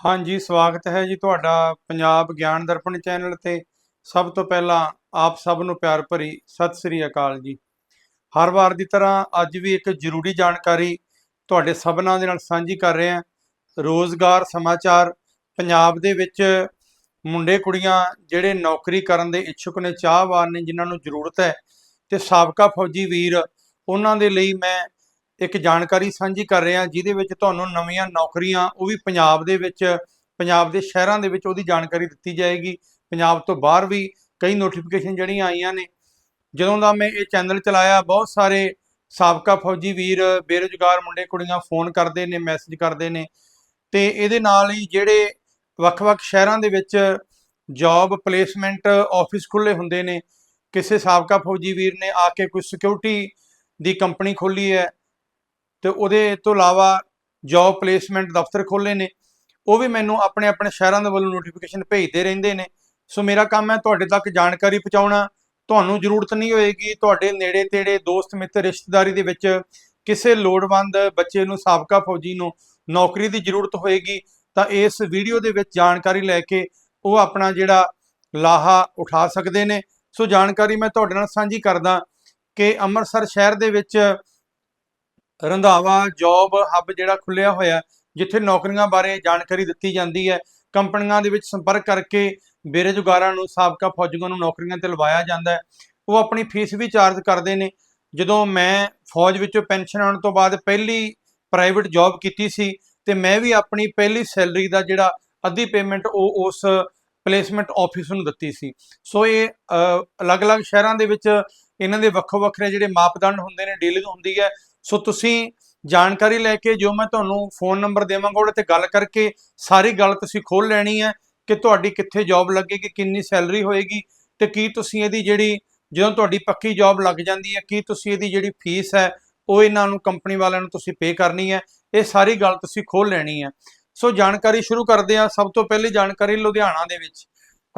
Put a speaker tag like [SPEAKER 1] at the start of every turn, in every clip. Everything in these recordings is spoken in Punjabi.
[SPEAKER 1] ਹਾਂਜੀ, ਸਵਾਗਤ ਹੈ ਜੀ ਤੁਹਾਡਾ ਪੰਜਾਬ ਗਿਆਨ ਦਰਪਣ ਚੈਨਲ ਤੇ। ਸਭ ਤੋਂ ਪਹਿਲਾਂ ਆਪ ਸਭ ਨੂੰ ਪਿਆਰ ਭਰੀ ਸਤਿ ਸ੍ਰੀ ਅਕਾਲ ਜੀ। ਹਰ ਵਾਰ ਦੀ ਤਰ੍ਹਾਂ ਅੱਜ ਵੀ ਇੱਕ ਜ਼ਰੂਰੀ ਜਾਣਕਾਰੀ ਤੁਹਾਡੇ ਸਭਨਾਂ ਦੇ ਨਾਲ ਸਾਂਝੀ ਕਰ ਰਹੇ ਹਾਂ। ਰੋਜ਼ਗਾਰ ਸਮਾਚਾਰ, ਪੰਜਾਬ ਦੇ ਵਿੱਚ ਮੁੰਡੇ ਕੁੜੀਆਂ ਜਿਹੜੇ ਨੌਕਰੀ ਕਰਨ ਦੇ ਇੱਛੁਕ ਨੇ, ਚਾਹਵਾਨ ਨੇ, ਜਿਨ੍ਹਾਂ ਨੂੰ ਜ਼ਰੂਰਤ ਹੈ। ਤੇ ਸਾਬਕਾ ਫੌਜੀ ਵੀਰ, ਉਹਨਾਂ ਦੇ ਲਈ ਮੈਂ ਇੱਕ ਜਾਣਕਾਰੀ ਸਾਂਝੀ ਕਰ ਰਹੇ ਹਾਂ ਜਿਹਦੇ ਵਿੱਚ ਤੁਹਾਨੂੰ ਨਵੀਆਂ ਨੌਕਰੀਆਂ, ਉਹ ਵੀ ਪੰਜਾਬ ਦੇ ਵਿੱਚ, ਪੰਜਾਬ ਦੇ ਸ਼ਹਿਰਾਂ ਦੇ ਵਿੱਚ ਉਹਦੀ ਜਾਣਕਾਰੀ ਦਿੱਤੀ ਜਾਏਗੀ। ਪੰਜਾਬ ਤੋਂ ਬਾਹਰ ਵੀ ਕਈ ਨੋਟੀਫਿਕੇਸ਼ਨ ਜਿਹੜੀਆਂ ਆਈਆਂ ਨੇ। ਜਦੋਂ ਦਾ ਮੈਂ ਇਹ ਚੈਨਲ ਚਲਾਇਆ, ਬਹੁਤ ਸਾਰੇ ਸਾਬਕਾ ਫੌਜੀ ਵੀਰ, ਬੇਰੁਜ਼ਗਾਰ ਮੁੰਡੇ, ਕੁੜੀਆਂ ਫੋਨ ਕਰਦੇ ਨੇ ਮੈਸੇਜ ਕਰਦੇ ਨੇ। ਤੇ ਇਹਦੇ ਨਾਲ ਹੀ ਜਿਹੜੇ ਵੱਖ-ਵੱਖ ਸ਼ਹਿਰਾਂ ਦੇ ਵਿੱਚ ਜੌਬ ਪਲੇਸਮੈਂਟ ਆਫਿਸ ਖੁੱਲੇ ਹੁੰਦੇ ਨੇ। ਕਿਸੇ ਸਾਬਕਾ ਫੌਜੀ ਵੀਰ ਨੇ ਆ ਕੇ ਕੋਈ ਸਿਕਿਉਰਿਟੀ ਦੀ ਕੰਪਨੀ ਖੋਲੀ ਹੈ ਤੇ ਉਹਦੇ ਤੋਂ ਇਲਾਵਾ ਜੌਬ ਪਲੇਸਮੈਂਟ ਦਫ਼ਤਰ ਖੋਲੇ ਨੇ। ਉਹ ਵੀ ਮੈਨੂੰ ਆਪਣੇ ਆਪਣੇ ਸ਼ਹਿਰਾਂ ਦੇ ਵੱਲੋਂ ਨੋਟੀਫਿਕੇਸ਼ਨ ਭੇਜਦੇ ਰਹਿੰਦੇ ਨੇ। ਸੋ ਮੇਰਾ ਕੰਮ ਹੈ ਤੁਹਾਡੇ ਤੱਕ ਜਾਣਕਾਰੀ ਪਹੁੰਚਾਉਣਾ। ਤੁਹਾਨੂੰ ਜ਼ਰੂਰਤ ਨਹੀਂ ਹੋਏਗੀ ਤੁਹਾਡੇ ਨੇੜੇ ਤੇੜੇ ਦੋਸਤ, ਮਿੱਤਰ, ਰਿਸ਼ਤੇਦਾਰੀ ਦੇ ਵਿੱਚ ਕਿਸੇ ਲੋੜਵੰਦ ਬੱਚੇ ਨੂੰ ਸਾਬਕਾ ਫੌਜੀ ਨੂੰ ਨੌਕਰੀ ਦੀ ਜ਼ਰੂਰਤ ਹੋਏਗੀ ਤਾਂ ਇਸ ਵੀਡੀਓ ਦੇ ਵਿੱਚ ਜਾਣਕਾਰੀ ਲੈ ਕੇ ਉਹ ਆਪਣਾ ਜਿਹੜਾ ਲਾਹਾ ਉਠਾ ਸਕਦੇ ਨੇ। ਸੋ ਜਾਣਕਾਰੀ ਮੈਂ ਤੁਹਾਡੇ ਨਾਲ ਸਾਂਝੀ ਕਰਦਾ ਕਿ ਅੰਮ੍ਰਿਤਸਰ ਸ਼ਹਿਰ ਦੇ ਵਿੱਚ ਰੰਧਾਵਾ, ਜੌਬ, ਹੱਬ ਜਿਹੜਾ ਖੁੱਲਿਆ ਹੋਇਆ, ਜਿੱਥੇ ਨੌਕਰੀਆਂ ਬਾਰੇ ਜਾਣਕਾਰੀ ਦਿੱਤੀ ਜਾਂਦੀ ਹੈ। ਕੰਪਨੀਆਂ ਦੇ ਵਿੱਚ ਸੰਪਰਕ ਕਰਕੇ ਬੇਰੁਜ਼ਗਾਰਾਂ ਨੂੰ, ਸਾਬਕਾ ਫੌਜੀਆਂ ਨੂੰ ਨੌਕਰੀਆਂ ਤੇ ਲਵਾਇਆ ਜਾਂਦਾ ਹੈ। ਉਹ ਆਪਣੀ ਫੀਸ ਵੀ ਚਾਰਜ ਕਰਦੇ ਨੇ। ਜਦੋਂ ਮੈਂ ਫੌਜ ਵਿੱਚੋਂ ਪੈਨਸ਼ਨ ਆਉਣ ਤੋਂ ਬਾਅਦ ਪਹਿਲੀ ਪ੍ਰਾਈਵੇਟ ਜੌਬ ਕੀਤੀ ਸੀ, ਤੇ ਮੈਂ ਵੀ ਆਪਣੀ ਪਹਿਲੀ ਸੈਲਰੀ ਦਾ ਜਿਹੜਾ ਅੱਧੀ ਪੇਮੈਂਟ ਉਹ ਉਸ ਪਲੇਸਮੈਂਟ ਆਫਿਸ ਨੂੰ ਦਿੱਤੀ ਸੀ। ਸੋ ਇਹ ਅਲੱਗ-ਅਲੱਗ ਸ਼ਹਿਰਾਂ ਦੇ ਵਿੱਚ ਇਹਨਾਂ ਦੇ ਵੱਖੋ ਵੱਖਰੇ ਜਿਹੜੇ ਮਾਪਦੰਡ ਹੁੰਦੇ ਨੇ, ਡੀਲਿੰਗ ਹੁੰਦੀ ਹੈ। ਸੋ ਤੁਸੀਂ ਜਾਣਕਾਰੀ ਲੈ ਕੇ ਜੋ ਮੈਂ ਤੁਹਾਨੂੰ ਫੋਨ ਨੰਬਰ ਦੇਵਾਂਗਾ ਉਹਦੇ ਤੇ ਗੱਲ ਕਰਕੇ ਸਾਰੀ ਗੱਲ ਤੁਸੀਂ ਖੋਲ ਲੈਣੀ ਹੈ ਕਿ ਤੁਹਾਡੀ ਕਿੱਥੇ ਜੌਬ ਲੱਗੇਗੀ, ਕਿੰਨੀ ਸੈਲਰੀ ਹੋਏਗੀ ਤੇ ਕੀ ਤੁਸੀਂ ਇਹਦੀ ਜਿਹੜੀ ਜਦੋਂ ਤੁਹਾਡੀ ਪੱਕੀ ਜੌਬ ਲੱਗ ਜਾਂਦੀ ਹੈ, ਕੀ ਤੁਸੀਂ ਇਹਦੀ ਜਿਹੜੀ ਫੀਸ ਹੈ ਉਹ ਇਹਨਾਂ ਨੂੰ ਕੰਪਨੀ ਵਾਲਿਆਂ ਨੂੰ ਤੁਸੀਂ ਪੇ ਕਰਨੀ ਹੈ, ਇਹ ਸਾਰੀ ਗੱਲ ਤੁਸੀਂ ਖੋਲ ਲੈਣੀ ਹੈ। ਸੋ ਜਾਣਕਾਰੀ ਸ਼ੁਰੂ ਕਰਦੇ ਹਾਂ। ਸਭ ਤੋਂ ਪਹਿਲੀ ਜਾਣਕਾਰੀ ਲੁਧਿਆਣਾ ਦੇ ਵਿੱਚ।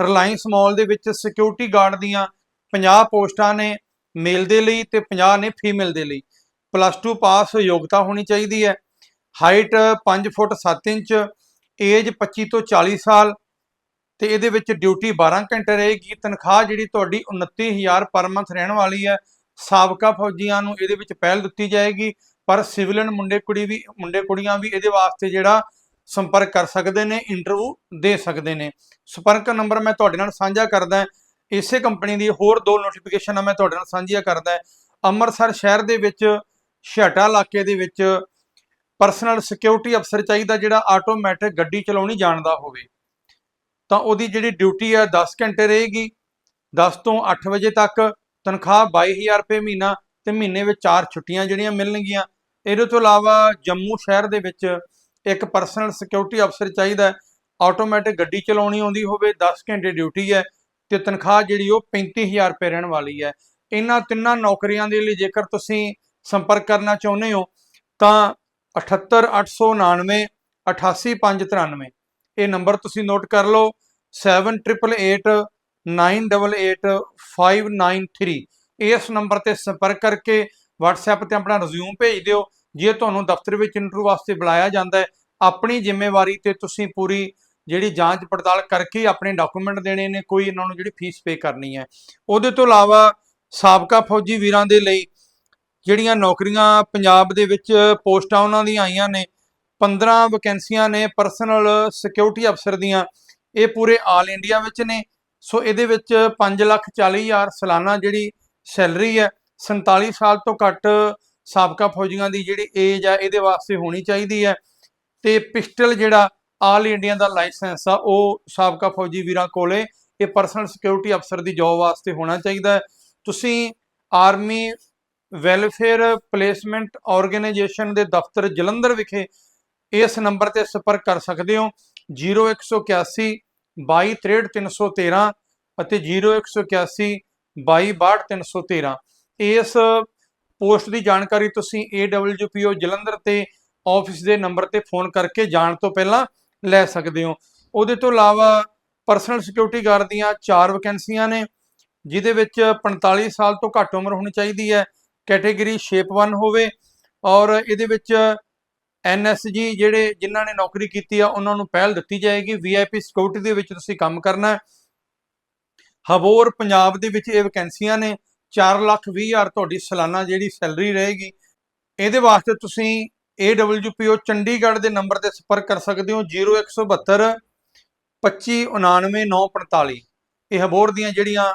[SPEAKER 1] ਰਿਲਾਇੰਸ ਮਾਲ ਦੇ ਵਿੱਚ ਸਿਕਿਉਰਿਟੀ ਗਾਰਡ ਦੀਆਂ 50 ਪੋਸਟਾਂ ਨੇ ਮੇਲ ਦੇ ਲਈ ਤੇ 50 ਨੇ ਫੀਮੇਲ ਦੇ ਲਈ। ਪਲੱਸ 2 ਪਾਸ ਯੋਗਤਾ ਹੋਣੀ ਚਾਹੀਦੀ ਹੈ। ਹਾਈਟ 5 ਫੁੱਟ 7 ਇੰਚ, ਏਜ 25 ਤੋਂ 40 ਸਾਲ ਤੇ ਇਹਦੇ ਵਿੱਚ ਡਿਊਟੀ 12 ਘੰਟੇ ਰਹੇਗੀ। ਤਨਖਾਹ ਜਿਹੜੀ ਤੁਹਾਡੀ 29000 ਪਰ ਮੰਥ ਰਹਿਣ ਵਾਲੀ ਹੈ। ਸਾਬਕਾ ਫੌਜੀਆਂ ਨੂੰ ਇਹਦੇ ਵਿੱਚ ਪਹਿਲ ਦਿੱਤੀ ਜਾਏਗੀ, ਪਰ ਸਿਵਲਨ ਮੁੰਡੇ ਕੁੜੀ ਵੀ, ਮੁੰਡੇ ਕੁੜੀਆਂ ਵੀ ਇਹਦੇ ਵਾਸਤੇ ਜਿਹੜਾ ਸੰਪਰਕ ਕਰ ਸਕਦੇ ਨੇ ਇੰਟਰਵਿਊ ਦੇ ਸਕਦੇ ਨੇ। ਸੰਪਰਕ ਨੰਬਰ ਮੈਂ ਤੁਹਾਡੇ ਨਾਲ ਸਾਂਝਾ ਕਰਦਾ ਇਸੇ ਕੰਪਨੀ ਦੀ ਹੋਰ ਦੋ ਨੋਟੀਫਿਕੇਸ਼ਨਾਂ ਮੈਂ ਤੁਹਾਡੇ ਨਾਲ ਸਾਂਝੀਆਂ ਕਰਦਾ ਅੰਮ੍ਰਿਤਸਰ ਸ਼ਹਿਰ ਦੇ ਵਿੱਚ ਛਾਟਾ ਇਲਾਕੇ ਦੇ ਵਿੱਚ ਪਰਸਨਲ ਸਿਕਿਉਰਿਟੀ ਅਫਸਰ ਚਾਹੀਦਾ ਜਿਹੜਾ ਆਟੋਮੈਟਿਕ ਗੱਡੀ ਚਲਾਉਣੀ ਜਾਣਦਾ ਹੋਵੇ। ਤਾਂ ਉਹਦੀ ਜਿਹੜੀ ਡਿਊਟੀ ਹੈ 10 ਘੰਟੇ ਰਹੇਗੀ 10 ਤੋਂ 8 ਵਜੇ ਤੱਕ ਤਨਖਾਹ 22000 ਰੁਪਏ ਮਹੀਨਾ ਤੇ ਮਹੀਨੇ ਵਿੱਚ ਚਾਰ ਛੁੱਟੀਆਂ ਜਿਹੜੀਆਂ ਮਿਲਣਗੀਆਂ। ਇਹਦੇ ਤੋਂ ਇਲਾਵਾ ਜੰਮੂ ਸ਼ਹਿਰ ਦੇ ਵਿੱਚ ਇੱਕ ਪਰਸਨਲ ਸਿਕਿਉਰਿਟੀ ਅਫਸਰ ਚਾਹੀਦਾ ਆਟੋਮੈਟਿਕ ਗੱਡੀ ਚਲਾਉਣੀ ਆਉਂਦੀ ਹੋਵੇ 10 ਘੰਟੇ ਡਿਊਟੀ ਹੈ ਤੇ ਤਨਖਾਹ ਜਿਹੜੀ ਉਹ 35000 ਰੁਪਏ ਰਹਿਣ ਵਾਲੀ ਹੈ। ਇਹਨਾਂ ਤਿੰਨਾਂ ਨੌਕਰੀਆਂ ਦੇ ਲਈ ਜੇਕਰ ਤੁਸੀਂ ਸੰਪਰਕ ਕਰਨਾ ਚਾਹੁੰਦੇ ਹੋ, ਤਾਂ 78899 88593 ਇਹ ਨੰਬਰ ਤੁਸੀਂ ਨੋਟ ਕਰ ਲਓ 7888988593 ਇਸ ਨੰਬਰ ਤੇ ਸੰਪਰਕ ਕਰਕੇ WhatsApp ਤੇ ਆਪਣਾ ਰਿਜ਼ਿਊਮ ਭੇਜ ਦਿਓ। ਜੇ ਤੁਹਾਨੂੰ ਦਫ਼ਤਰ ਵਿੱਚ ਇੰਟਰਵਿਊ ਵਾਸਤੇ ਬੁਲਾਇਆ ਜਾਂਦਾ ਹੈ, ਆਪਣੀ ਜ਼ਿੰਮੇਵਾਰੀ ਤੇ ਤੁਸੀਂ ਪੂਰੀ ਜਿਹੜੀ ਜਾਂਚ ਪੜਤਾਲ ਕਰਕੇ ਆਪਣੇ ਡਾਕੂਮੈਂਟ ਦੇਣੇ ਨੇ, ਕੋਈ ਇਹਨਾਂ ਨੂੰ ਜਿਹੜੀ ਫੀਸ ਪੇ ਕਰਨੀ ਹੈ। ਉਹਦੇ ਤੋਂ ਇਲਾਵਾ ਸਾਬਕਾ ਫੌਜੀ ਵੀਰਾਂ ਦੇ ਲਈ ਜਿਹੜੀਆਂ ਨੌਕਰੀਆਂ ਪੰਜਾਬ ਦੇ ਵਿੱਚ ਪੋਸਟਾਂ ਉਹਨਾਂ ਦੀਆਂ ਆਈਆਂ ਨੇ 15 ਵੈਕੈਂਸੀਆਂ ਨੇ ਪਰਸਨਲ ਸਿਕਿਉਰਿਟੀ ਅਫਸਰ ਦੀਆਂ, ਇਹ ਪੂਰੇ ਆਲ ਇੰਡੀਆ ਵਿੱਚ ਨੇ। ਸੋ ਇਹਦੇ ਵਿੱਚ 5 ਲੱਖ 40 ਹਜ਼ਾਰ ਸਾਲਾਨਾ ਜਿਹੜੀ ਸੈਲਰੀ ਹੈ 47 ਸਾਲ ਤੋਂ ਘੱਟ ਸਾਬਕਾ ਫੌਜੀਆਂ ਦੀ ਜਿਹੜੀ ਏਜ ਹੈ, ਇਹਦੇ ਵਾਸਤੇ ਹੋਣੀ ਚਾਹੀਦੀ ਹੈ। ਤੇ ਪਿਸਟਲ ਜਿਹੜਾ ਆਲ ਇੰਡੀਆ ਦਾ ਲਾਇਸੈਂਸ ਆ, ਉਹ ਸਾਬਕਾ ਫੌਜੀ ਵੀਰਾਂ ਕੋਲੇ ਇਹ ਪਰਸਨਲ ਸਿਕਿਉਰਿਟੀ ਅਫਸਰ ਦੀ ਜੌਬ ਵਾਸਤੇ ਹੋਣਾ ਚਾਹੀਦਾ ਹੈ। ਤੁਸੀਂ ਆਰਮੀ ਵੈਲਫੇਅਰ ਪਲੇਸਮੈਂਟ ਆਰਗੇਨਾਈਜੇਸ਼ਨ ਦੇ ਦਫ਼ਤਰ ਜਲੰਧਰ ਵਿਖੇ ਇਸ ਨੰਬਰ ਤੇ ਸੰਪਰਕ ਕਰ ਸਕਦੇ ਹੋ। 0181 226313 ਅਤੇ 0181 226313 ਇਸ ਪੋਸਟ ਦੀ ਜਾਣਕਾਰੀ ਤੁਸੀਂ AWPO ਜਲੰਧਰ ਤੇ ਆਫਿਸ ਦੇ ਨੰਬਰ ਤੇ ਫੋਨ ਕਰਕੇ ਜਾਣ ਤੋਂ ਪਹਿਲਾਂ ਲੈ ਸਕਦੇ ਹੋ। ਉਹਦੇ ਤੋਂ ਇਲਾਵਾ ਪਰਸਨਲ ਸਿਕਿਉਰਿਟੀ ਗਾਰਡ ਦੀਆਂ 4 ਵੈਕੈਂਸੀਆਂ ਨੇ, ਜਿਹਦੇ ਵਿੱਚ 45 ਸਾਲ ਤੋਂ ਘੱਟ ਉਮਰ ਹੋਣੀ ਚਾਹੀਦੀ ਹੈ ਕੈਟਾਗਰੀ ਸ਼ੇਪ 1 ਹੋਵੇ ਔਰ ਇਹਦੇ ਵਿੱਚ ਐਨਐਸਜੀ ਜਿਹੜੇ ਜਿਨ੍ਹਾਂ ਨੇ ਨੌਕਰੀ ਕੀਤੀ ਆ, ਉਹਨਾਂ ਨੂੰ ਪਹਿਲ ਦਿੱਤੀ ਜਾਏਗੀ। ਵੀਆਈਪੀ ਸਿਕਿਉਰਿਟੀ ਦੇ ਵਿੱਚ ਤੁਸੀਂ ਕੰਮ ਕਰਨਾ ਹੈ। ਹਬੋਰ ਪੰਜਾਬ ਦੇ ਵਿੱਚ ਇਹ ਵੈਕੈਂਸੀਆਂ ਨੇ 4 ਲੱਖ 20 ਹਜ਼ਾਰ ਤੁਹਾਡੀ ਸਾਲਾਨਾ ਜਿਹੜੀ ਸੈਲਰੀ ਰਹੇਗੀ। ਇਹਦੇ ਵਾਸਤੇ ਤੁਸੀਂ AWPO ਚੰਡੀਗੜ੍ਹ ਦੇ ਨੰਬਰ ਤੇ ਸੰਪਰਕ ਕਰ ਸਕਦੇ ਹੋ 0172 2599945 ਇਹ ਹਬੋਰ ਦੀਆਂ ਜਿਹੜੀਆਂ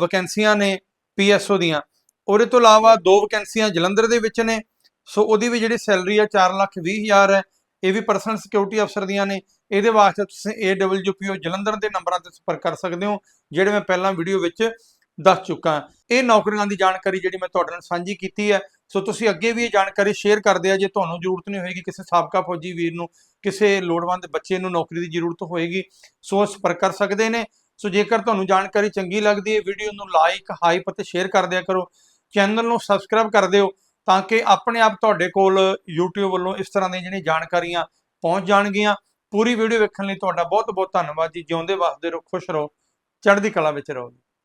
[SPEAKER 1] ਵੈਕੈਂਸੀਆਂ ਨੇ ਪੀਐਸਓ ਦੀਆਂ। ਉਹਦੇ ਤੋਂ ਇਲਾਵਾ ਦੋ ਵੈਕੈਂਸੀਆਂ ਜਲੰਧਰ ਦੇ ਵਿੱਚ ਨੇ, ਸੋ ਉਹਦੀ ਵੀ ਜਿਹੜੀ ਸੈਲਰੀ ਆ 4 ਲੱਖ 20 ਹਜ਼ਾਰ ਹੈ, ਇਹ ਵੀ ਪਰਸਨਲ ਸਿਕਿਉਰਿਟੀ ਅਫਸਰ ਦੀਆਂ ਨੇ, ਇਹਦੇ ਵਾਸਤੇ ਤੁਸੀਂ AWPO ਜਲੰਧਰ ਦੇ ਨੰਬਰਾਂ ਤੇ ਸੰਪਰਕ ਕਰ ਸਕਦੇ ਹੋ, ਜਿਹੜੇ ਮੈਂ ਪਹਿਲਾਂ ਵੀਡੀਓ ਵਿੱਚ ਦੱਸ ਚੁੱਕਾ। ਇਹ ਨੌਕਰੀਆਂ ਦੀ ਜਾਣਕਾਰੀ ਜਿਹੜੀ ਮੈਂ ਤੁਹਾਡੇ ਨਾਲ ਸਾਂਝੀ ਕੀਤੀ ਹੈ, ਸੋ ਤੁਸੀਂ ਅੱਗੇ ਵੀ ਇਹ ਜਾਣਕਾਰੀ ਸ਼ੇਅਰ ਕਰਦੇ ਆ, ਜੇ ਤੁਹਾਨੂੰ ਜ਼ਰੂਰਤ ਨਹੀਂ ਹੋਏਗੀ ਕਿਸੇ ਸਾਬਕਾ ਫੌਜੀ ਵੀਰ ਨੂੰ, ਕਿਸੇ ਲੋੜਵੰਦ ਬੱਚੇ ਨੂੰ ਨੌਕਰੀ ਦੀ ਜ਼ਰੂਰਤ ਹੋਏਗੀ, ਸੋ ਸੰਪਰਕ ਕਰ ਸਕਦੇ ਨੇ। ਸੋ ਜੇਕਰ ਤੁਹਾਨੂੰ ਜਾਣਕਾਰੀ ਚੰਗੀ ਲੱਗਦੀ ਹੈ ਵੀਡੀਓ ਨੂੰ ਲਾਈਕ ਹਾਈਪ ਅਤੇ ਸ਼ੇਅਰ ਕਰ ਦਿਆ ਕਰੋ। ਚੈਨਲ ਨੂੰ ਸਬਸਕ੍ਰਾਈਬ ਕਰ ਦਿਓ ਤਾਂ ਕਿ ਆਪਣੇ ਆਪ ਤੁਹਾਡੇ ਕੋਲ YouTube ਵੱਲੋਂ ਇਸ ਤਰ੍ਹਾਂ ਦੀਆਂ ਜਿਹੜੀਆਂ ਜਾਣਕਾਰੀਆਂ ਪਹੁੰਚ ਜਾਣਗੀਆਂ। ਪੂਰੀ ਵੀਡੀਓ ਵੇਖਣ ਲਈ ਤੁਹਾਡਾ ਬਹੁਤ ਬਹੁਤ ਧੰਨਵਾਦ ਜੀ। ਜਿਉਂਦੇ ਵਸਦੇ ਰਹੋ, ਖੁਸ਼ ਰਹੋ, ਚੜ੍ਹਦੀ ਕਲਾ ਵਿੱਚ ਰਹੋ